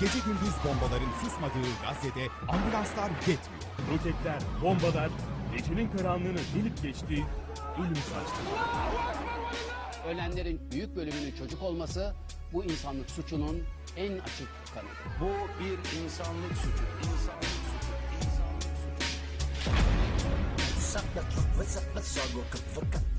Gece gündüz bombaların susmadığı Gazze'de ambulanslar yetmiyor. Roketler, bombalar gecenin karanlığını delip geçti, ölüm saçtı. Ölenlerin büyük bölümünün çocuk olması bu insanlık suçunun en açık kanıtı. Bu bir insanlık suçu. İnsanlık suçu. İnsanlık suçu.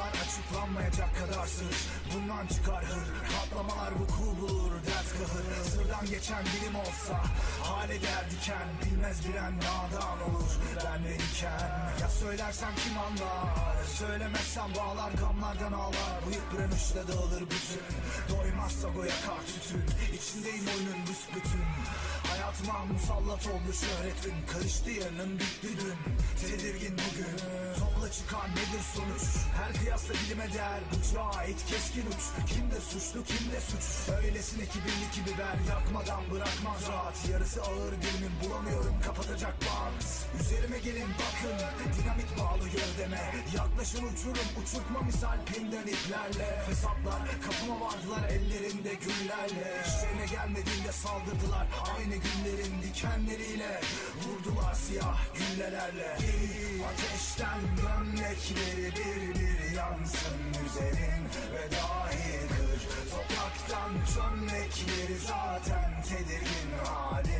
Bir var açıklanmayacak kadar sır. Bundan çıkar hır. Katlamalar vuku bulur dert kahır. Sırdan geçen bilim olsa Hale der diken. Bilmez bilen nadan olur Ben verirken Ya söylersem kim anlar? Söylemezsem bağlar gamlardan ağlar. Bıyık direnişle dağılır bütün. Doymazsa o yakar tütün. İçindeyim oyunun büsbütün. Hayatıma musallat oldu şöhretin Karıştı yarının bitti dün. Tedirgin bugün. Topla çıkan nedir sonuç? Her kıyasla bilime değer Bıçağa ait keskin uç. Kimde suçlu kimde suç. Öylesine kibirli ki biber Yakmadan bırakmaz rahat. Yarısı ağır günün bulamıyorum. Kapatacak bant Üzerime gelin bakın. Dinamit bağlı gövdeme. Yaklaşın uçurum. Uçurtma misal pinden iplerle Fesatlar kapıma vardılar ellerinde güllerle. İşlerine gelmediğinde saldırdılar. Aynı günlerin dikenleriyle Vurdular siyah güllelerle. Ateşten gömlekleri bir bir yansın üzerin Ve dahi kır. Topraktan çömlekleri zaten tedirgin halim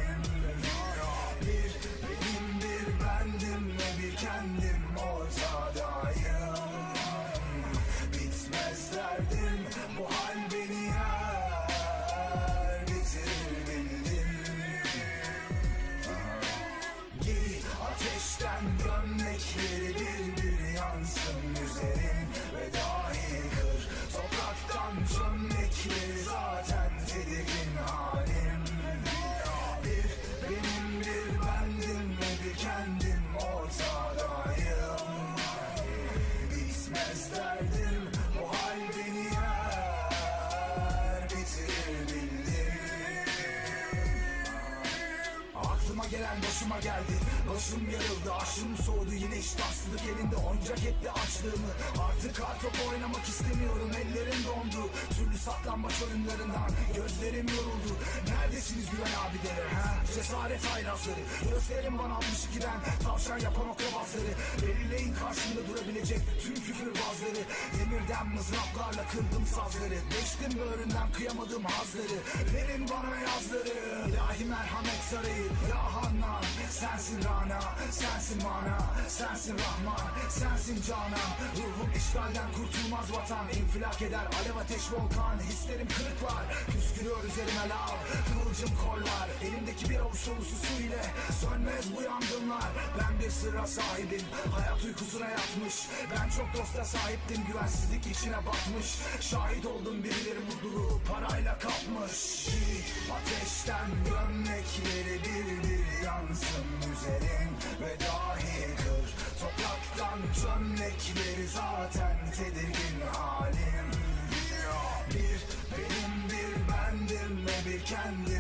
geldi. Başım yarıldı aşım soğudu. Yine iştahsızlık elinde oyuncak etti açlığımı. Artık kartop oynamak istemiyorum ellerim dondu. Türlü saklanmaç oyunlarından gözlerim yoruldu. Neredesiniz güven abileri ha? Cesaret haylazları. Gösterin bana 62'den tavşan yapan o kebapları Belirleyin karşımda durabilecek tüm küfürbazları Demirden mızraplarla kırdım sazları. Geçtim böğründen kıyamadım hazları. Verin bana yazları. İlahi merhamet sarayı. Ya Hannan sensin Rana Sensin mana sensin Rahman Sensin Canan. Ruhum işgalden kurtulmaz vatan. İnfilak eder alev ateş volkan. Hislerim kırık var. Püskürüyor üzerime lav. Kıvılcım kollar Elimdeki bir avuç dolusu su ile Sönmez bu yangınlar. Ben bir sırra sahibim. Hayat uykusuna yatmış. Ben çok dosta sahiptim. Güvensizlik içine batmış Şahit oldum birileri mutluluğu Parayla kapmış. Ateşten gömlekleri bir bir yansın üzerin Ve dahi kır. Topraktan çömlekleri zaten tedirgin halim. Bir benim bir bendim ve bir kendim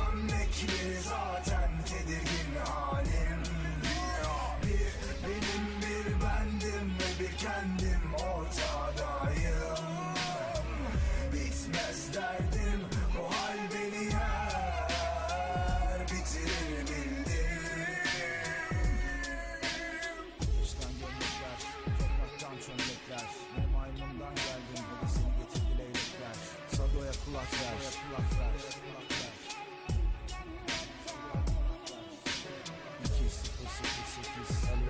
çömlekleri zaten tedirgin halim. Bir benim bir bendim ve bir kendim ortadayım. Bitmez derdim bu hal beni yer. Bitirir bildim. İşten gömlekler, topraktan çömlekler Ne maymundan geldin, hedesini getirdi leylekler Sadoya kulak ver, kulak ver, kulak ver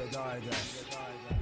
veda eder.